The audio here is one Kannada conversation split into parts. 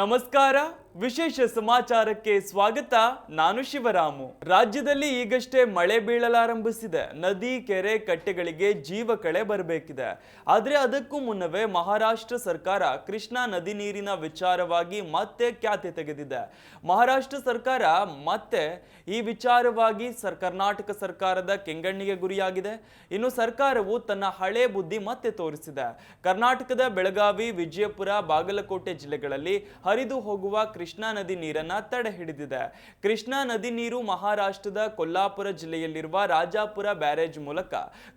ನಮಸ್ಕಾರ ವಿಶೇಷ ಸಮಾಚಾರಕ್ಕೆ ಸ್ವಾಗತ, ನಾನು ಶಿವರಾಮು. ರಾಜ್ಯದಲ್ಲಿ ಈಗಷ್ಟೇ ಮಳೆ ಬೀಳಲಾರಂಭಿಸಿದೆ. ನದಿ, ಕೆರೆ ಕಟ್ಟೆಗಳಿಗೆ ಜೀವ ಕಳೆ ಬರಬೇಕಿದೆ. ಆದರೆ ಅದಕ್ಕೂ ಮುನ್ನವೇ ಮಹಾರಾಷ್ಟ್ರ ಸರ್ಕಾರ ಕೃಷ್ಣಾ ನದಿ ನೀರಿನ ವಿಚಾರವಾಗಿ ಮತ್ತೆ ಖ್ಯಾತಿ ತೆಗೆದಿದೆ. ಮಹಾರಾಷ್ಟ್ರ ಸರ್ಕಾರ ಮತ್ತೆ ಈ ವಿಚಾರವಾಗಿ ಕರ್ನಾಟಕ ಸರ್ಕಾರದ ಕೆಂಗಣ್ಣಿಗೆ ಗುರಿಯಾಗಿದೆ. ಇನ್ನು ಸರ್ಕಾರವು ತನ್ನ ಹಳೆ ಬುದ್ಧಿ ಮತ್ತೆ ತೋರಿಸಿದೆ. ಕರ್ನಾಟಕದ ಬೆಳಗಾವಿ, ವಿಜಯಪುರ, ಬಾಗಲಕೋಟೆ ಜಿಲ್ಲೆಗಳಲ್ಲಿ ಹರಿದು ಹೋಗುವ ಕೃಷ್ಣಾ ನದಿ ನೀರನ್ನ ತಡೆ ಹಿಡಿದಿದೆ. ಕೃಷ್ಣಾ ನದಿ ನೀರು ಮಹಾರಾಷ್ಟ್ರದ ಕೊಲ್ಲಾಪುರ ಜಿಲ್ಲೆಯಲ್ಲಿರುವ ರಾಜಾಪುರ ಬ್ಯಾರೇಜ್ ಮೂಲಕ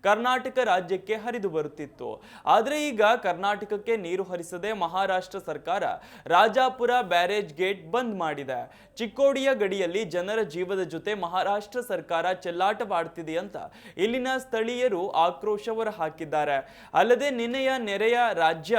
ಕರ್ನಾಟಕ ರಾಜ್ಯಕ್ಕೆ ಹರಿದು ಬರುತ್ತಿತ್ತು. ಆದರೆ ಈಗ ಕರ್ನಾಟಕಕ್ಕೆ ನೀರು ಹರಿಸದೆ ಮಹಾರಾಷ್ಟ್ರ ಸರ್ಕಾರ ರಾಜಾಪುರ ಬ್ಯಾರೇಜ್ ಗೇಟ್ ಬಂದ್ ಮಾಡಿದೆ. ಚಿಕ್ಕೋಡಿಯ ಗಡಿಯಲ್ಲಿ ಜನರ ಜೀವದ ಜೊತೆ ಮಹಾರಾಷ್ಟ್ರ ಸರ್ಕಾರ ಚೆಲ್ಲಾಟವಾಡ್ತಿದೆ ಅಂತ ಇಲ್ಲಿನ ಸ್ಥಳೀಯರು ಆಕ್ರೋಶ ಹೊರಹಾಕಿದ್ದಾರೆ. ಅಲ್ಲದೆ ನಿನ್ನೆಯ ನೆರೆಯ ರಾಜ್ಯ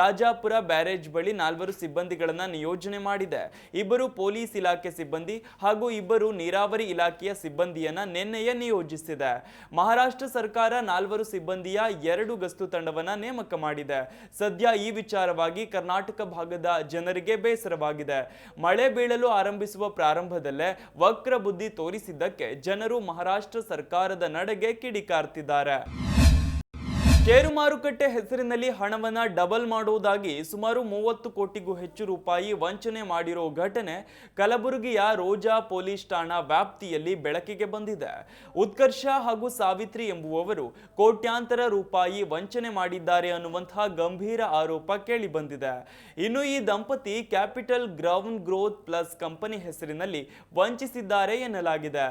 ರಾಜಾಪುರ ಬ್ಯಾರೇಜ್ ಬಳಿ ನಾಲ್ವರು ಸಿಬ್ಬಂದಿಗಳನ್ನ ನಿಯೋಜನೆ ಮಾಡಿದೆ ಇಬ್ಬರು ಪೊಲೀಸ್ ಇಲಾಖೆ ಸಿಬ್ಬಂದಿ ಹಾಗೂ ಇಬ್ಬರು ನೀರಾವರಿ ಇಲಾಖೆಯ ಸಿಬ್ಬಂದಿಯನ್ನ ನಿನ್ನೆಯೇ ನಿಯೋಜಿಸಿದೆ. ಮಹಾರಾಷ್ಟ್ರ ಸರ್ಕಾರ ನಾಲ್ವರು ಸಿಬ್ಬಂದಿಯ ಎರಡು ಗಸ್ತು ತಂಡವನ್ನ ನೇಮಕ ಮಾಡಿದೆ. ಸದ್ಯ ಈ ವಿಚಾರವಾಗಿ ಕರ್ನಾಟಕ ಭಾಗದ ಜನರಿಗೆ ಬೇಸರವಾಗಿದೆ. ಮಳೆ ಬೀಳಲು ಆರಂಭಿಸುವ ಪ್ರಾರಂಭದಲ್ಲೇ ವಕ್ರ ಬುದ್ಧಿ ತೋರಿಸಿದ್ದಕ್ಕೆ ಜನರು ಮಹಾರಾಷ್ಟ್ರ ಸರ್ಕಾರದ ನಡೆಗೆ ಕಿಡಿಕಾರ್ತಿದ್ದಾರೆ. ಷೇರು ಮಾರುಕಟ್ಟೆ ಹೆಸರಿನಲ್ಲಿ ಹಣವನ್ನು ಡಬಲ್ ಮಾಡುವುದಾಗಿ ಸುಮಾರು ಮೂವತ್ತು ಕೋಟಿಗೂ ಹೆಚ್ಚು ರೂಪಾಯಿ ವಂಚನೆ ಮಾಡಿರೋ ಘಟನೆ ಕಲಬುರಗಿಯ ರೋಜಾ ಪೊಲೀಸ್ ಠಾಣಾ ವ್ಯಾಪ್ತಿಯಲ್ಲಿ ಬೆಳಕಿಗೆ ಬಂದಿದೆ. ಉತ್ಕರ್ಷ ಹಾಗೂ ಸಾವಿತ್ರಿ ಎಂಬುವವರು ಕೋಟ್ಯಾಂತರ ರೂಪಾಯಿ ವಂಚನೆ ಮಾಡಿದ್ದಾರೆ ಅನ್ನುವಂತಹ ಗಂಭೀರ ಆರೋಪ ಕೇಳಿಬಂದಿದೆ. ಇನ್ನು ಈ ದಂಪತಿ capital ground growth plus company ಹೆಸರಿನಲ್ಲಿ ವಂಚಿಸಿದ್ದಾರೆ ಎನ್ನಲಾಗಿದೆ.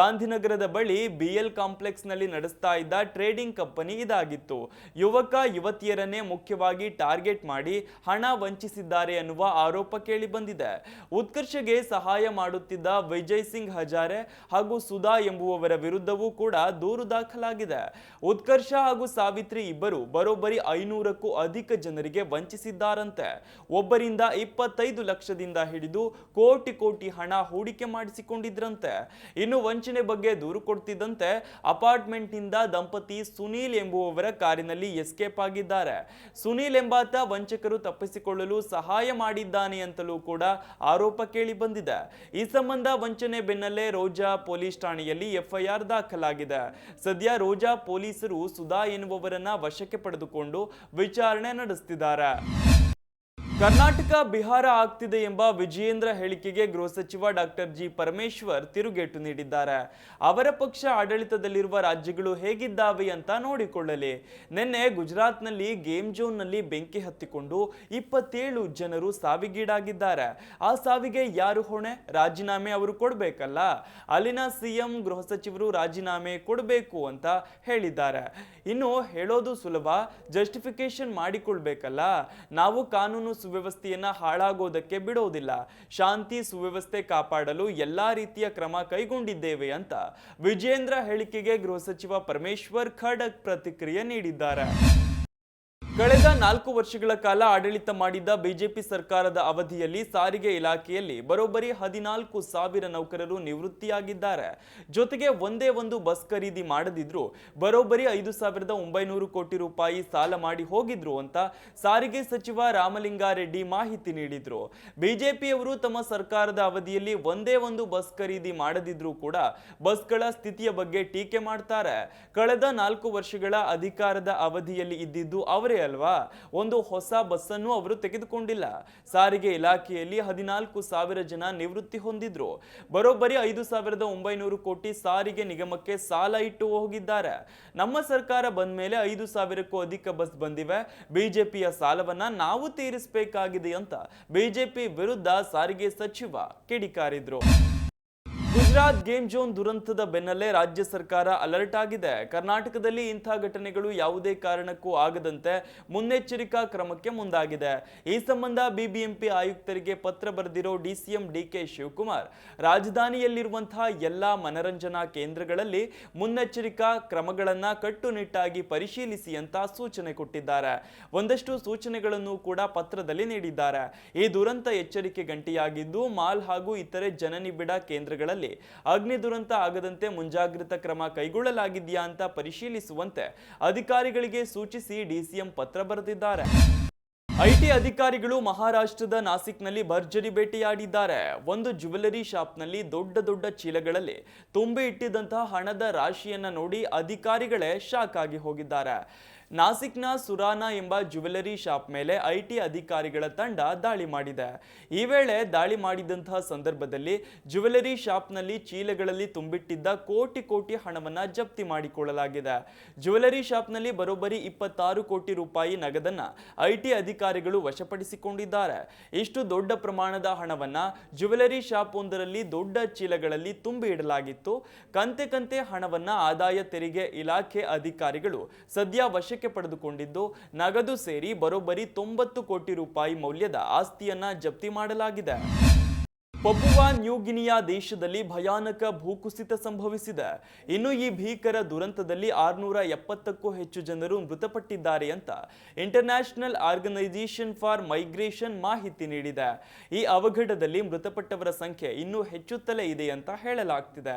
ಗಾಂಧಿನಗರದ ಬಳಿ ಬಿಎಲ್ ಕಾಂಪ್ಲೆಕ್ಸ್ನಲ್ಲಿ ನಡೆಸ್ತಾ ಇದ್ದ ಟ್ರೇಡಿಂಗ್ ಕಂಪನಿ ಇದಾಗಿತ್ತು. ಯುವಕ ಯುವತಿಯರನ್ನೇ ಮುಖ್ಯವಾಗಿ ಟಾರ್ಗೆಟ್ ಮಾಡಿ ಹಣ ವಂಚಿಸಿದ್ದಾರೆ ಅನ್ನುವ ಆರೋಪ ಕೇಳಿ ಬಂದಿದೆ ಉತ್ಕರ್ಷಗೆ ಸಹಾಯ ಮಾಡುತ್ತಿದ್ದ ವಿಜಯ್ ಸಿಂಗ್ ಹಜಾರೆ ಹಾಗೂ ಸುಧಾ ಎಂಬುವವರ ವಿರುದ್ಧವೂ ಕೂಡ ದೂರು ದಾಖಲಾಗಿದೆ. ಉತ್ಕರ್ಷ ಹಾಗೂ ಸಾವಿತ್ರಿ ಇಬ್ಬರು ಬರೋಬ್ಬರಿ ಐನೂರಕ್ಕೂ ಅಧಿಕ ಜನರಿಗೆ ವಂಚಿಸಿದ್ದಾರಂತೆ. ಒಬ್ಬರಿಂದ ಇಪ್ಪತ್ತೈದು ಲಕ್ಷದಿಂದ ಹಿಡಿದು ಕೋಟಿ ಕೋಟಿ ಹಣ ಹೂಡಿಕೆ ಮಾಡಿಸಿಕೊಂಡಿದ್ರಂತೆ. ಇನ್ನು ವಂಚನೆ ಬಗ್ಗೆ ದೂರು ಕೊಡ್ತಿದ್ದಂತೆ ಅಪಾರ್ಟ್ಮೆಂಟ್ನಿಂದ ದಂಪತಿ ಸುನೀಲ್ ಎಂಬುವವರ ಕಾರಿನಲ್ಲಿ ಎಸ್ಕೇಪ್ ಆಗಿದ್ದಾರೆ. ಸುನೀಲ್ ಎಂಬಾತ ವಂಚಕರು ತಪ್ಪಿಸಿಕೊಳ್ಳಲು ಸಹಾಯ ಮಾಡಿದ್ದಾನೆ ಅಂತಲೂ ಕೂಡ ಆರೋಪ ಕೇಳಿ ಬಂದಿದೆ. ಈ ಸಂಬಂಧ ವಂಚನೆ ಬೆನ್ನಲ್ಲೇ ರೋಜಾ ಪೊಲೀಸ್ ಠಾಣೆಯಲ್ಲಿ ಎಫ್ಐಆರ್ ದಾಖಲಾಗಿದೆ. ಸದ್ಯ ರೋಜಾ ಪೊಲೀಸರು ಸುಧಾ ಎನ್ನುವವರನ್ನ ವಶಕ್ಕೆ ಪಡೆದುಕೊಂಡು ವಿಚಾರಣೆ ನಡೆಸುತ್ತಿದ್ದಾರೆ ಕರ್ನಾಟಕ ಬಿಹಾರ ಆಗ್ತಿದೆ ಎಂಬ ವಿಜಯೇಂದ್ರ ಹೇಳಿಕೆಗೆ ಗೃಹ ಸಚಿವ ಡಾಕ್ಟರ್ ಜಿ ಪರಮೇಶ್ವರ್ ತಿರುಗೇಟು ನೀಡಿದ್ದಾರೆ. ಅವರ ಪಕ್ಷ ಆಡಳಿತದಲ್ಲಿರುವ ರಾಜ್ಯಗಳು ಹೇಗಿದ್ದಾವೆ ಅಂತ ನೋಡಿಕೊಳ್ಳಲಿ. ನಿನ್ನೆ ಗುಜರಾತ್ನಲ್ಲಿ ಗೇಮ್ ಜೋನ್ನಲ್ಲಿ ಬೆಂಕಿ ಹತ್ತಿಕೊಂಡು ಇಪ್ಪತ್ತೇಳು ಜನರು ಸಾವಿಗೀಡಾಗಿದ್ದಾರೆ. ಆ ಸಾವಿಗೆ ಯಾರು ಹೊಣೆ? ರಾಜೀನಾಮೆ ಅವರು ಕೊಡಬೇಕಲ್ಲ? ಅಲ್ಲಿನ ಸಿಎಂ ಗೃಹ ಸಚಿವರು ರಾಜೀನಾಮೆ ಕೊಡಬೇಕು ಅಂತ ಹೇಳಿದ್ದಾರೆ. ಇನ್ನು ಹೇಳೋದು ಸುಲಭ ಜಸ್ಟಿಫಿಕೇಶನ್ ಮಾಡಿಕೊಳ್ಬೇಕಲ್ಲ? ನಾವು ಕಾನೂನು ಸುವ್ಯವಸ್ಥೆಯನ್ನ ಹಾಳಾಗೋದಕ್ಕೆ ಬಿಡೋದಿಲ್ಲ. ಶಾಂತಿ ಸುವ್ಯವಸ್ಥೆ ಕಾಪಾಡಲು ಎಲ್ಲಾ ರೀತಿಯ ಕ್ರಮ ಕೈಗೊಂಡಿದ್ದೇವೆ ಅಂತ ವಿಜೇಂದ್ರ ಹೇಳಿಕೆಗೆ ಗೃಹ ಸಚಿವ ಪರಮೇಶ್ವರ್ ಖಡಕ್ ಪ್ರತಿಕ್ರಿಯೆ ನೀಡಿದ್ದಾರೆ. ಕಳೆದ ನಾಲ್ಕು ವರ್ಷಗಳ ಕಾಲ ಆಡಳಿತ ಮಾಡಿದ್ದ ಬಿಜೆಪಿ ಸರ್ಕಾರದ ಅವಧಿಯಲ್ಲಿ ಸಾರಿಗೆ ಇಲಾಖೆಯಲ್ಲಿ ಬರೋಬ್ಬರಿ ಹದಿನಾಲ್ಕು ಸಾವಿರ ನೌಕರರು ನಿವೃತ್ತಿಯಾಗಿದ್ದಾರೆ. ಜೊತೆಗೆ ಒಂದೇ ಒಂದು ಬಸ್ ಖರೀದಿ ಮಾಡದಿದ್ರು ಬರೋಬ್ಬರಿ ಐದು ಸಾವಿರದ ಒಂಬೈನೂರು ಕೋಟಿ ರೂಪಾಯಿ ಸಾಲ ಮಾಡಿ ಹೋಗಿದ್ರು ಅಂತ ಸಾರಿಗೆ ಸಚಿವ ರಾಮಲಿಂಗಾರೆಡ್ಡಿ ಮಾಹಿತಿ ನೀಡಿದ್ರು. ಬಿಜೆಪಿಯವರು ತಮ್ಮ ಸರ್ಕಾರದ ಅವಧಿಯಲ್ಲಿ ಒಂದೇ ಒಂದು ಬಸ್ ಖರೀದಿ ಮಾಡದಿದ್ರೂ ಕೂಡ ಬಸ್ಗಳ ಸ್ಥಿತಿಯ ಬಗ್ಗೆ ಟೀಕೆ ಮಾಡ್ತಾರೆ. ಕಳೆದ ನಾಲ್ಕು ವರ್ಷಗಳ ಅಧಿಕಾರದ ಅವಧಿಯಲ್ಲಿ ಇದ್ದಿದ್ದು ಅವರೇ ಅಲ್ವಾ? ಒಂದು ಹೊಸ ಬಸ್ಸನ್ನು ಅವರು ತೆಗೆದುಕೊಂಡಿಲ್ಲ. ಸಾರಿಗೆ ಇಲಾಖೆಯಲ್ಲಿ ಹದಿನಾಲ್ಕು ಸಾವಿರ ಜನ ನಿವೃತ್ತಿ ಹೊಂದಿದ್ರು. ಬರೋಬ್ಬರಿ ಐದು ಸಾವಿರದ ಒಂಬೈನೂರು ಕೋಟಿ ಸಾರಿಗೆ ನಿಗಮಕ್ಕೆ ಸಾಲ ಇಟ್ಟು ಹೋಗಿದ್ದಾರೆ. ನಮ್ಮ ಸರ್ಕಾರ ಬಂದ ಮೇಲೆ ಐದು ಸಾವಿರಕ್ಕೂ ಅಧಿಕ ಬಸ್ ಬಂದಿವೆ. ಬಿಜೆಪಿಯ ಸಾಲವನ್ನ ನಾವು ತೀರಿಸಬೇಕಾಗಿದೆ ಅಂತ ಬಿಜೆಪಿ ವಿರುದ್ಧ ಸಾರಿಗೆ ಸಚಿವ ಕಿಡಿಕಾರಿದ್ರು. ಗುಜರಾತ್ ಗೇಮ್ ಜೋನ್ ದುರಂತದ ಬೆನ್ನಲ್ಲೇ ರಾಜ್ಯ ಸರ್ಕಾರ ಅಲರ್ಟ್ ಆಗಿದೆ. ಕರ್ನಾಟಕದಲ್ಲಿ ಇಂಥ ಘಟನೆಗಳು ಯಾವುದೇ ಕಾರಣಕ್ಕೂ ಆಗದಂತೆ ಮುನ್ನೆಚ್ಚರಿಕಾ ಕ್ರಮಕ್ಕೆ ಮುಂದಾಗಿದೆ. ಈ ಸಂಬಂಧ ಬಿಬಿಎಂಪಿ ಆಯುಕ್ತರಿಗೆ ಪತ್ರ ಬರೆದಿರೋ ಡಿಸಿಎಂ ಡಿಕೆ ಶಿವಕುಮಾರ್, ರಾಜಧಾನಿಯಲ್ಲಿರುವಂತಹ ಎಲ್ಲ ಮನರಂಜನಾ ಕೇಂದ್ರಗಳಲ್ಲಿ ಮುನ್ನೆಚ್ಚರಿಕಾ ಕ್ರಮಗಳನ್ನ ಕಟ್ಟುನಿಟ್ಟಾಗಿ ಪರಿಶೀಲಿಸಿ ಅಂತ ಸೂಚನೆ ಕೊಟ್ಟಿದ್ದಾರೆ. ಒಂದಷ್ಟು ಸೂಚನೆಗಳನ್ನು ಕೂಡ ಪತ್ರದಲ್ಲಿ ನೀಡಿದ್ದಾರೆ. ಈ ದುರಂತ ಎಚ್ಚರಿಕೆ ಗಂಟೆಯಾಗಿದ್ದು ಮಾಲ್ ಹಾಗೂ ಇತರೆ ಜನನಿಬಿಡ ಕೇಂದ್ರಗಳಲ್ಲಿ ಅಗ್ನಿ ದುರಂತ ಆಗದಂತೆ ಮುಂಜಾಗ್ರತಾ ಕ್ರಮ ಕೈಗೊಳ್ಳಲಾಗಿದೆಯಾ ಅಂತ ಪರಿಶೀಲಿಸುವಂತೆ ಅಧಿಕಾರಿಗಳಿಗೆ ಸೂಚಿಸಿ ಡಿಸಿಎಂ ಪತ್ರ ಬರೆದಿದ್ದಾರೆ. ಐಟಿ ಅಧಿಕಾರಿಗಳು ಮಹಾರಾಷ್ಟ್ರದ ನಾಸಿಕ್ನಲ್ಲಿ ಭರ್ಜರಿ ಭೇಟಿಯಾಡಿದ್ದಾರೆ ಒಂದು ಜ್ಯುವೆಲರಿ ಶಾಪ್ನಲ್ಲಿ ದೊಡ್ಡ ದೊಡ್ಡ ಚೀಲಗಳಲ್ಲಿ ತುಂಬಿ ಇಟ್ಟಿದ್ದಂತಹ ಹಣದ ರಾಶಿಯನ್ನ ನೋಡಿ ಅಧಿಕಾರಿಗಳೇ ಶಾಕ್ ಆಗಿ ಹೋಗಿದ್ದಾರೆ. ನಾಸಿಕ್ನ ಸುರಾನಾ ಎಂಬ ಜ್ಯುವೆಲರಿ ಶಾಪ್ ಮೇಲೆ ಐಟಿ ಅಧಿಕಾರಿಗಳ ತಂಡ ದಾಳಿ ಮಾಡಿದೆ. ಈ ವೇಳೆ ದಾಳಿ ಮಾಡಿದಂತಹ ಸಂದರ್ಭದಲ್ಲಿ ಜ್ಯುವೆಲರಿ ಶಾಪ್ನಲ್ಲಿ ಚೀಲಗಳಲ್ಲಿ ತುಂಬಿಟ್ಟಿದ್ದ ಕೋಟಿ ಕೋಟಿ ಹಣವನ್ನು ಜಪ್ತಿ ಮಾಡಿಕೊಳ್ಳಲಾಗಿದೆ. ಜ್ಯುವೆಲರಿ ಶಾಪ್ನಲ್ಲಿ ಬರೋಬ್ಬರಿ ಇಪ್ಪತ್ತಾರು ಕೋಟಿ ರೂಪಾಯಿ ನಗದನ್ನ ಐಟಿ ಅಧಿಕಾರಿಗಳು ವಶಪಡಿಸಿಕೊಂಡಿದ್ದಾರೆ. ಇಷ್ಟು ದೊಡ್ಡ ಪ್ರಮಾಣದ ಹಣವನ್ನ ಜ್ಯುವೆಲರಿ ಶಾಪ್ ಒಂದರಲ್ಲಿ ದೊಡ್ಡ ಚೀಲಗಳಲ್ಲಿ ತುಂಬಿ ಇಡಲಾಗಿತ್ತು. ಕಂತೆ ಕಂತೆ ಹಣವನ್ನ ಆದಾಯ ತೆರಿಗೆ ಇಲಾಖೆ ಅಧಿಕಾರಿಗಳು ಸದ್ಯ ವಶಕ್ಕೆ ಪಡೆದುಕೊಂಡಿದ್ದು ನಗದು ಸೇರಿ ಬರೋಬ್ಬರಿ ತೊಂಬತ್ತು ಕೋಟಿ ರೂಪಾಯಿ ಮೌಲ್ಯದ ಆಸ್ತಿಯನ್ನ ಜಪ್ತಿ ಮಾಡಲಾಗಿದೆ. ಪಪುವಾ ನ್ಯೂಗಿನಿಯಾ ದೇಶದಲ್ಲಿ ಭಯಾನಕ ಭೂಕುಸಿತ ಸಂಭವಿಸಿದೆ. ಇನ್ನು ಈ ಭೀಕರ ದುರಂತದಲ್ಲಿ ಆರುನೂರ ಎಪ್ಪತ್ತಕ್ಕೂ ಹೆಚ್ಚು ಜನರು ಮೃತಪಟ್ಟಿದ್ದಾರೆ ಅಂತ ಇಂಟರ್ನ್ಯಾಷನಲ್ ಆರ್ಗನೈಸೇಷನ್ ಫಾರ್ ಮೈಗ್ರೇಷನ್ ಮಾಹಿತಿ ನೀಡಿದೆ. ಈ ಅವಘಡದಲ್ಲಿ ಮೃತಪಟ್ಟವರ ಸಂಖ್ಯೆ ಇನ್ನೂ ಹೆಚ್ಚುತ್ತಲೇ ಇದೆ ಅಂತ ಹೇಳಲಾಗ್ತಿದೆ.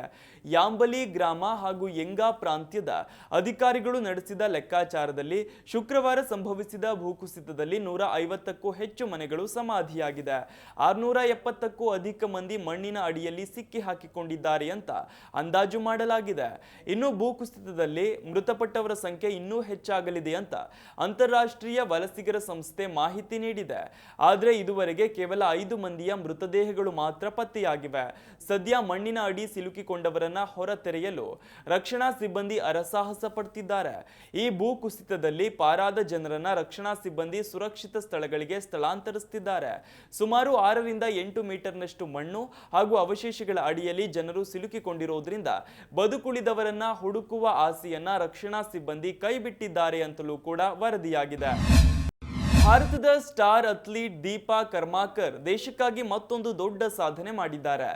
ಯಾಂಬಲಿ ಗ್ರಾಮ ಹಾಗೂ ಯಂಗಾ ಪ್ರಾಂತ್ಯದ ಅಧಿಕಾರಿಗಳು ನಡೆಸಿದ ಲೆಕ್ಕಾಚಾರದಲ್ಲಿ ಶುಕ್ರವಾರ ಸಂಭವಿಸಿದ ಭೂಕುಸಿತದಲ್ಲಿ ನೂರ ಐವತ್ತಕ್ಕೂ ಹೆಚ್ಚು ಮನೆಗಳು ಸಮಾಧಿಯಾಗಿದೆ. ಆರುನೂರ ಎಪ್ಪತ್ತಕ್ಕೂ ಮಂದಿ ಮಣ್ಣಿನ ಅಡಿಯಲ್ಲಿ ಸಿಕ್ಕಿ ಹಾಕಿಕೊಂಡಿದ್ದಾರೆ ಅಂತ ಅಂದಾಜು ಮಾಡಲಾಗಿದೆ. ಇನ್ನು ಭೂಕುಸಿತದಲ್ಲಿ ಮೃತಪಟ್ಟವರ ಸಂಖ್ಯೆ ಇನ್ನೂ ಹೆಚ್ಚಾಗಲಿದೆ ಅಂತ ಅಂತಾರಾಷ್ಟ್ರೀಯ ವಲಸಿಗರ ಸಂಸ್ಥೆ ಮಾಹಿತಿ ನೀಡಿದೆ. ಆದರೆ ಇದುವರೆಗೆ ಕೇವಲ ಐದು ಮಂದಿಯ ಮೃತದೇಹಗಳು ಮಾತ್ರ ಪತ್ತೆಯಾಗಿವೆ. ಸದ್ಯ ಮಣ್ಣಿನ ಅಡಿ ಸಿಲುಕಿಕೊಂಡವರನ್ನ ಹೊರ ತೆರೆಯಲು ರಕ್ಷಣಾ ಸಿಬ್ಬಂದಿ ಅರಸಾಹಸ ಪಡ್ತಿದ್ದಾರೆ. ಈ ಭೂಕುಸಿತದಲ್ಲಿ ಪಾರಾದ ಜನರನ್ನ ರಕ್ಷಣಾ ಸಿಬ್ಬಂದಿ ಸುರಕ್ಷಿತ ಸ್ಥಳಗಳಿಗೆ ಸ್ಥಳಾಂತರಿಸುತ್ತಿದ್ದಾರೆ ಸುಮಾರು ಆರರಿಂದ ಎಂಟು ಮೀಟರ್ನಷ್ಟು ಮಣ್ಣು ಹಾಗೂ ಅವಶೇಷಗಳ ಅಡಿಯಲ್ಲಿ ಜನರು ಸಿಲುಕಿಕೊಂಡಿರೋದ್ರಿಂದ ಬದುಕುಳಿದವರನ್ನ ಹುಡುಕುವ ಆಸೆಯನ್ನ ರಕ್ಷಣಾ ಸಿಬ್ಬಂದಿ ಕೈಬಿಟ್ಟಿದ್ದಾರೆ ಅಂತಲೂ ಕೂಡ ವರದಿಯಾಗಿದೆ. ಭಾರತದ ಸ್ಟಾರ್ ಅಥ್ಲೀಟ್ ದೀಪಾ ಕರ್ಮಾಕರ್ ದೇಶಕ್ಕಾಗಿ ಮತ್ತೊಂದು ದೊಡ್ಡ ಸಾಧನೆ ಮಾಡಿದ್ದಾರೆ.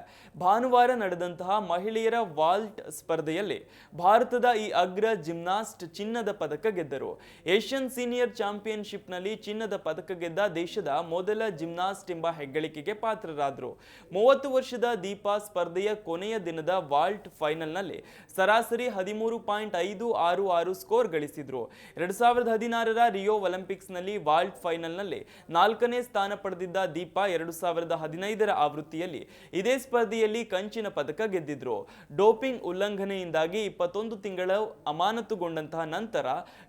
ಭಾನುವಾರ ನಡೆದಂತಹ ಮಹಿಳೆಯರ ವಾಲ್ಟ್ ಸ್ಪರ್ಧೆಯಲ್ಲಿ ಭಾರತದ ಈ ಅಗ್ರ ಜಿಮ್ನಾಸ್ಟ್ ಚಿನ್ನದ ಪದಕ ಗೆದ್ದರು. ಏಷ್ಯನ್ ಸೀನಿಯರ್ ಚಾಂಪಿಯನ್ಶಿಪ್ನಲ್ಲಿ ಚಿನ್ನದ ಪದಕ ಗೆದ್ದ ದೇಶದ ಮೊದಲ ಜಿಮ್ನಾಸ್ಟ್ ಎಂಬ ಹೆಗ್ಗಳಿಕೆಗೆ ಪಾತ್ರರಾದರು. ಮೂವತ್ತು ವರ್ಷದ ದೀಪಾ ಸ್ಪರ್ಧೆಯ ಕೊನೆಯ ದಿನದ ವಾಲ್ಟ್ ಫೈನಲ್ನಲ್ಲಿ ಸರಾಸರಿ ಹದಿಮೂರು ಪಾಯಿಂಟ್ ಐದು ಆರು ಆರು ಸ್ಕೋರ್ ಗಳಿಸಿದ್ರು. ಎರಡು ಸಾವಿರದ ಹದಿನಾರರ ರಿಯೋ ಒಲಿಂಪಿಕ್ಸ್ನಲ್ಲಿ ವಾಲ್ಟ್ ಫೈನಲ್ನಲ್ಲಿ ನಾಲ್ಕನೇ ಸ್ಥಾನ ಪಡೆದಿದ್ದ ದೀಪಾ ಎರಡು ಸಾವಿರದ ಹದಿನೈದರ ಆವೃತ್ತಿಯಲ್ಲಿ ಇದೇ ಸ್ಪರ್ಧೆಯಲ್ಲಿ ಕಂಚಿನ ಪದಕ ಗೆದ್ದಿದ್ರು. ಡೋಪಿಂಗ್ ಉಲ್ಲಂಘನೆಯಿಂದಾಗಿ ಇಪ್ಪತ್ತೊಂದು ತಿಂಗಳ ಅಮಾನತುಗೊಂಡಂತಹ ನಂತರ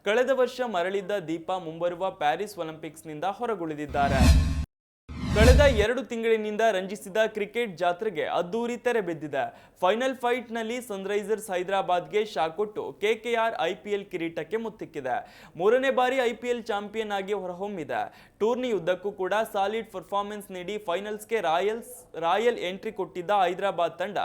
ಕಳೆದ ವರ್ಷ ಮರಳಿದ್ದ ದೀಪಾ ಮುಂಬರುವ ಪ್ಯಾರಿಸ್ ಒಲಿಂಪಿಕ್ಸ್ನಿಂದ ಹೊರಗುಳಿದಿದ್ದಾರೆ. ಕಳೆದ ಎರಡು ತಿಂಗಳಿನಿಂದ ರಂಜಿಸಿದ ಕ್ರಿಕೆಟ್ ಜಾತ್ರೆಗೆ ಅದ್ದೂರಿ ತೆರೆ ಬಿದ್ದಿದೆ. ಫೈನಲ್ ಫೈಟ್ನಲ್ಲಿ ಸನ್ರೈಸರ್ಸ್ ಹೈದರಾಬಾದ್ಗೆ ಶಾಕೊಟ್ಟು ಕೆಕೆಆರ್ ಐಪಿಎಲ್ ಕಿರೀಟಕ್ಕೆ ಮುತ್ತಿಕ್ಕಿದೆ. ಮೂರನೇ ಬಾರಿ ಐಪಿಎಲ್ ಚಾಂಪಿಯನ್ ಆಗಿ ಹೊರಹೊಮ್ಮಿದೆ. ಟೂರ್ನಿ ಉದ್ದಕ್ಕೂ ಕೂಡ ಸಾಲಿಡ್ ಪರ್ಫಾರ್ಮೆನ್ಸ್ ನೀಡಿ ಫೈನಲ್ಸ್ಗೆ ರಾಯಲ್ಸ್, ರಾಯಲ್ ಎಂಟ್ರಿ ಕೊಟ್ಟಿದ್ದ ಹೈದರಾಬಾದ್ ತಂಡ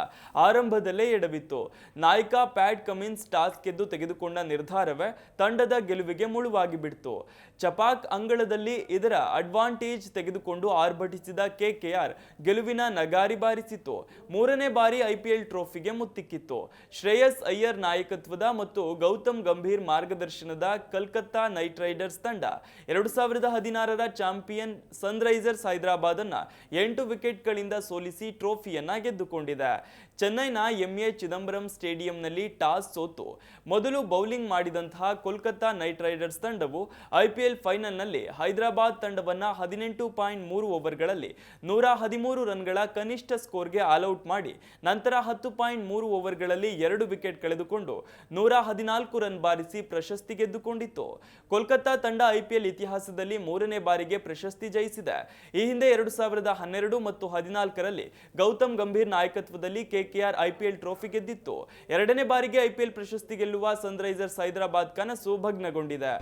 ಆರಂಭದಲ್ಲೇ ಎಡವಿತ್ತು. ನಾಯಕ, ಪ್ಯಾಟ್ ಕಮಿನ್ಸ್ ಟಾಸ್ ಗೆದ್ದು ತೆಗೆದುಕೊಂಡ ನಿರ್ಧಾರವೇ ತಂಡದ ಗೆಲುವಿಗೆ ಮುಳುವಾಗಿ ಬಿಡ್ತು ಚಪಾಕ್ ಅಂಗಳದಲ್ಲಿ ಇದರ ಅಡ್ವಾಂಟೇಜ್ ತೆಗೆದುಕೊಂಡು ಆರ್ಭಟಿಸಿದ ಕೆಕೆಆರ್ ಗೆಲುವಿನ ನಗಾರಿ ಬಾರಿಸಿತು ಮೂರನೇ ಬಾರಿ ಐಪಿಎಲ್ ಟ್ರೋಫಿಗೆ ಮುತ್ತಿಕ್ಕಿತ್ತು. ಶ್ರೇಯಸ್ ಅಯ್ಯರ್ ನಾಯಕತ್ವದ ಮತ್ತು ಗೌತಮ್ ಗಂಭೀರ್ ಮಾರ್ಗದರ್ಶನದ ಕಲ್ಕತ್ತಾ ನೈಟ್ ರೈಡರ್ಸ್ ತಂಡ. ಎರಡು ಸಾವಿರದ ಹದಿನಾರರ ಚಾಂಪಿಯನ್ ಸನ್ರೈಸರ್ಸ್ ಹೈದರಾಬಾದ್ ಅನ್ನ ಎಂಟು ವಿಕೆಟ್ಗಳಿಂದ ಸೋಲಿಸಿ ಟ್ರೋಫಿಯನ್ನ ಗೆದ್ದುಕೊಂಡಿದೆ. ಚೆನ್ನೈನ ಎಂಎ ಚಿದಂಬರಂ ಸ್ಟೇಡಿಯಂನಲ್ಲಿ ಟಾಸ್ ಸೋತು. ಮೊದಲು ಬೌಲಿಂಗ್ ಮಾಡಿದಂತಹ ಕೋಲ್ಕತ್ತಾ ನೈಟ್ ರೈಡರ್ಸ್ ತಂಡವು ಐಪಿಎಲ್ ಫೈನಲ್ನಲ್ಲಿ ಹೈದರಾಬಾದ್ ತಂಡವನ್ನ ಹದಿನೆಂಟು ಪಾಯಿಂಟ್ ಮೂರು ಓವರ್ಗಳಲ್ಲಿ ನೂರ ಹದಿಮೂರು ರನ್ಗಳ ಕನಿಷ್ಠ ಸ್ಕೋರ್ಗೆ ಆಲ್ಔಟ್ ಮಾಡಿ, ನಂತರ ಹತ್ತು ಪಾಯಿಂಟ್ ಮೂರು ಓವರ್ಗಳಲ್ಲಿ ಎರಡು ವಿಕೆಟ್ ಕಳೆದುಕೊಂಡು ನೂರ ಹದಿನಾಲ್ಕು ರನ್ ಬಾರಿಸಿ ಪ್ರಶಸ್ತಿ ಗೆದ್ದುಕೊಂಡಿತ್ತು. ಕೋಲ್ಕತ್ತಾ ತಂಡ ಐಪಿಎಲ್ ಇತಿಹಾಸದಲ್ಲಿ ಮೂರನೇ ಬಾರಿಗೆ ಪ್ರಶಸ್ತಿ ಜಯಿಸಿದೆ. ಈ ಹಿಂದೆ ಎರಡು ಸಾವಿರದ ಹನ್ನೆರಡು ಮತ್ತು ಹದಿನಾಲ್ಕರಲ್ಲಿ ಗೌತಮ್ ಗಂಭೀರ್ ನಾಯಕತ್ವದಲ್ಲಿ ಕೆಕೆಆರ್ ಐಪಿಎಲ್ ಟ್ರೋಫಿ ಗೆದ್ದಿತ್ತು. ಎರಡನೇ ಬಾರಿಗೆ ಐಪಿಎಲ್ ಪ್ರಶಸ್ತಿ ಗೆಲ್ಲುವ ಸನ್ರೈಸರ್ಸ್ ಹೈದರಾಬಾದ್ ಕನಸು ಭಗ್ನಗೊಂಡಿದೆ.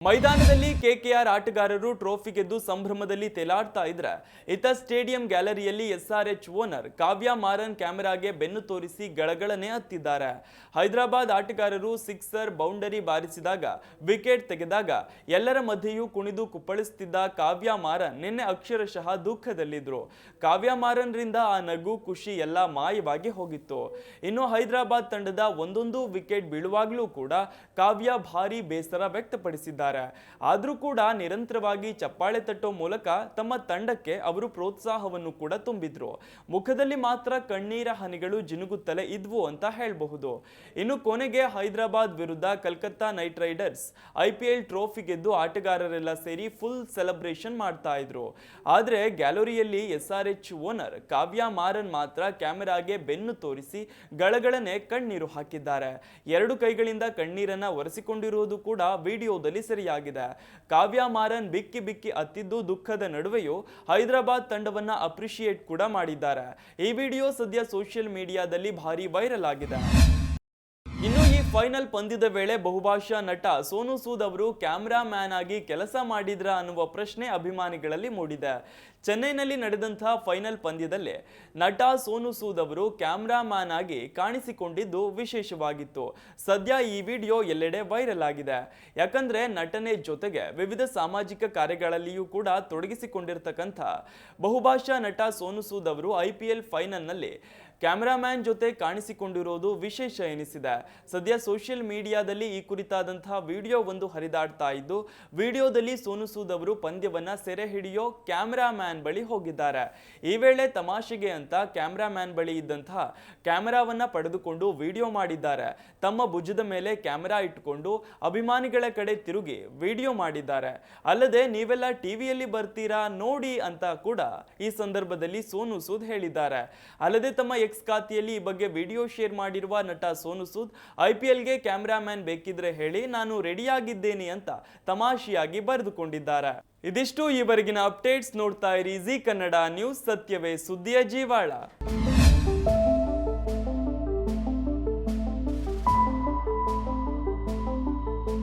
ಮೈದಾನದಲ್ಲಿ ಕೆಕೆಆರ್ ಆಟಗಾರರು ಟ್ರೋಫಿ ಗೆದ್ದು ಸಂಭ್ರಮದಲ್ಲಿ ತೇಲಾಡ್ತಾ ಇದ್ರೆ ಇತ ಸ್ಟೇಡಿಯಂ ಗ್ಯಾಲರಿಯಲ್ಲಿ ಎಸ್ಆರ್ಎಚ್ ಓನರ್ ಕಾವ್ಯ ಮಾರನ್ ಕ್ಯಾಮೆರಾಗೆ ಬೆನ್ನು ತೋರಿಸಿ ಗಳಗಳನೆ ಹತ್ತಿದ್ದಾರೆ. ಹೈದರಾಬಾದ್ ಆಟಗಾರರು ಸಿಕ್ಸರ್ ಬೌಂಡರಿ ಬಾರಿಸಿದಾಗ, ವಿಕೆಟ್ ತೆಗೆದಾಗ ಎಲ್ಲರ ಮಧ್ಯೆಯೂ ಕುಣಿದು ಕುಪ್ಪಳಿಸುತ್ತಿದ್ದ ಕಾವ್ಯ ಮಾರನ್ ನಿನ್ನೆ ಅಕ್ಷರಶಃ ದುಃಖದಲ್ಲಿದ್ರು. ಕಾವ್ಯ ಮಾರನ್ರಿಂದ ಆ ನಗು, ಖುಷಿ ಎಲ್ಲ ಮಾಯವಾಗಿ ಹೋಗಿತ್ತು. ಇನ್ನು ಹೈದರಾಬಾದ್ ತಂಡದ ಒಂದೊಂದು ವಿಕೆಟ್ ಬೀಳುವಾಗಲೂ ಕೂಡ ಕಾವ್ಯ ಭಾರಿ ಬೇಸರ ವ್ಯಕ್ತಪಡಿಸಿದ್ದಾರೆ. ಹಾಕಿದ್ದಾರೆ ಆದರೂ ಕೂಡ ನಿರಂತರವಾಗಿ ಚಪ್ಪಾಳೆ ತಟ್ಟೋ ಮೂಲಕ ತಮ್ಮ ತಂಡಕ್ಕೆ ಅವರು ಪ್ರೋತ್ಸಾಹವನ್ನು ಕೂಡ ತುಂಬಿದ್ರು. ಮುಖದಲ್ಲಿ ಮಾತ್ರ ಕಣ್ಣೀರ ಹನಿಗಳು ಜಿನುಗುತ್ತಲೇ ಇದ್ವು ಅಂತ ಹೇಳಬಹುದು. ಇನ್ನು ಕೊನೆಗೆ ಹೈದರಾಬಾದ್ ವಿರುದ್ಧ Kolkata knight riders I P L trophy ಗೆದ್ದು ಆಟಗಾರರೆಲ್ಲ ಸೇರಿ ಫುಲ್ ಸೆಲೆಬ್ರೇಷನ್ ಮಾಡ್ತಾ ಇದ್ರು. ಆದ್ರೆ ಗ್ಯಾಲರಿಯಲ್ಲಿ S R H owner Kavya Maran ಮಾತ್ರ ಕ್ಯಾಮೆರಾಗೆ ಬೆನ್ನು ತೋರಿಸಿ ಗಳಗಳನೆ ಕಣ್ಣೀರು ಹಾಕಿದ್ದಾರೆ. ಎರಡು ಕೈಗಳಿಂದ ಕಣ್ಣೀರನ್ನ ಒರೆಸಿಕೊಂಡಿರುವುದು ಕೂಡ ವಿಡಿಯೋದಲ್ಲಿ ಸೆರೆಯಾಗಿದೆ ಕಾವ್ಯ ಮಾರನ್ ಬಿಕ್ಕಿ ಬಿಕ್ಕಿ ಅತ್ತಿದ್ದು ದುಃಖದ ನಡುವೆಯೂ ಹೈದರಾಬಾದ್ ತಂಡವನ್ನ ಅಪ್ರಿಶಿಯೇಟ್ ಕೂಡ ಮಾಡಿದ್ದಾರೆ. ಈ ವಿಡಿಯೋ ಸದ್ಯ ಸೋಷಿಯಲ್ ಮೀಡಿಯಾದಲ್ಲಿ ಭಾರಿ ವೈರಲ್ ಆಗಿದೆ. ಇನ್ನು ಈ ಫೈನಲ್ ಪಂದ್ಯದ ವೇಳೆ ಬಹುಭಾಷಾ ನಟ ಸೋನು ಸೂದ್ ಅವರು ಕ್ಯಾಮ್ರಾ ಮ್ಯಾನ್ ಆಗಿ ಕೆಲಸ ಮಾಡಿದ್ರ ಅನ್ನುವ ಪ್ರಶ್ನೆ ಅಭಿಮಾನಿಗಳಲ್ಲಿ ಮೂಡಿದೆ. ಚೆನ್ನೈನಲ್ಲಿ ನಡೆದಂತಹ ಫೈನಲ್ ಪಂದ್ಯದಲ್ಲಿ ನಟ ಸೋನು ಸೂದ್ ಅವರು ಕ್ಯಾಮ್ರಾ ಮ್ಯಾನ್ ಆಗಿ ಕಾಣಿಸಿಕೊಂಡಿದ್ದು ವಿಶೇಷವಾಗಿತ್ತು. ಸದ್ಯ ಈ ವಿಡಿಯೋ ಎಲ್ಲೆಡೆ ವೈರಲ್ ಆಗಿದೆ. ಯಾಕಂದ್ರೆ ನಟನೆ ಜೊತೆಗೆ ವಿವಿಧ ಸಾಮಾಜಿಕ ಕಾರ್ಯಗಳಲ್ಲಿಯೂ ಕೂಡ ತೊಡಗಿಸಿಕೊಂಡಿರ್ತಕ್ಕಂಥ ಬಹುಭಾಷಾ ನಟ ಸೋನು ಸೂದ್ ಅವರು ಐ ಪಿ ಎಲ್ ಫೈನಲ್ನಲ್ಲಿ ಕ್ಯಾಮರಾಮ್ಯಾನ್ ಜೊತೆ ಕಾಣಿಸಿಕೊಂಡಿರೋದು ವಿಶೇಷ ಎನಿಸಿದೆ. ಸದ್ಯ ಸೋಷಿಯಲ್ ಮೀಡಿಯಾದಲ್ಲಿ ಈ ಕುರಿತಾದಂತಹ ವಿಡಿಯೋ ಒಂದು ಹರಿದಾಡ್ತಾ ಇದ್ದು, ವಿಡಿಯೋದಲ್ಲಿ ಸೋನು ಸೂದ್ ಅವರು ಪಂದ್ಯವನ್ನ ಸೆರೆ ಹಿಡಿಯೋ ಕ್ಯಾಮ್ರಾಮ್ಯಾನ್ ಬಳಿ ಹೋಗಿದ್ದಾರೆ. ಈ ವೇಳೆ ತಮಾಷೆಗೆ ಅಂತ ಕ್ಯಾಮ್ರಾಮ್ಯಾನ್ ಬಳಿ ಇದ್ದಂತಹ ಕ್ಯಾಮೆರಾವನ್ನ ಪಡೆದುಕೊಂಡು ವಿಡಿಯೋ ಮಾಡಿದ್ದಾರೆ. ತಮ್ಮ ಭುಜದ ಮೇಲೆ ಕ್ಯಾಮೆರಾ ಇಟ್ಟುಕೊಂಡು ಅಭಿಮಾನಿಗಳ ಕಡೆ ತಿರುಗಿ ವಿಡಿಯೋ ಮಾಡಿದ್ದಾರೆ. ಅಲ್ಲದೆ ನೀವೆಲ್ಲ ಟಿವಿಯಲ್ಲಿ ಬರ್ತೀರಾ ನೋಡಿ ಅಂತ ಕೂಡ ಈ ಸಂದರ್ಭದಲ್ಲಿ ಸೋನು ಸೂದ್ ಹೇಳಿದ್ದಾರೆ. ಅಲ್ಲದೆ ತಮ್ಮ ಎಕ್ಸ್ ಖಾತೆಯಲ್ಲಿ ಈ ಬಗ್ಗೆ ವಿಡಿಯೋ ಶೇರ್ ಮಾಡಿರುವ ನಟ ಸೋನು ಸೂದ್, ಐ ಪಿ ಎಲ್ಗೆ ಕ್ಯಾಮ್ರಾಮ್ಯಾನ್ ಬೇಕಿದ್ರೆ ಹೇಳಿ ನಾನು ರೆಡಿಯಾಗಿದ್ದೇನೆ ಅಂತ ತಮಾಷೆಯಾಗಿ ಬರೆದುಕೊಂಡಿದ್ದಾರೆ. ಇದಿಷ್ಟು ಈವರೆಗಿನ ಅಪ್ಡೇಟ್ಸ್ ನೋಡ್ತಾ ಇರಿ. ಜಿ ಕನ್ನಡ ನ್ಯೂಸ್, ಸತ್ಯವೇ ಸುದ್ದಿಯ ಜೀವಾಳ.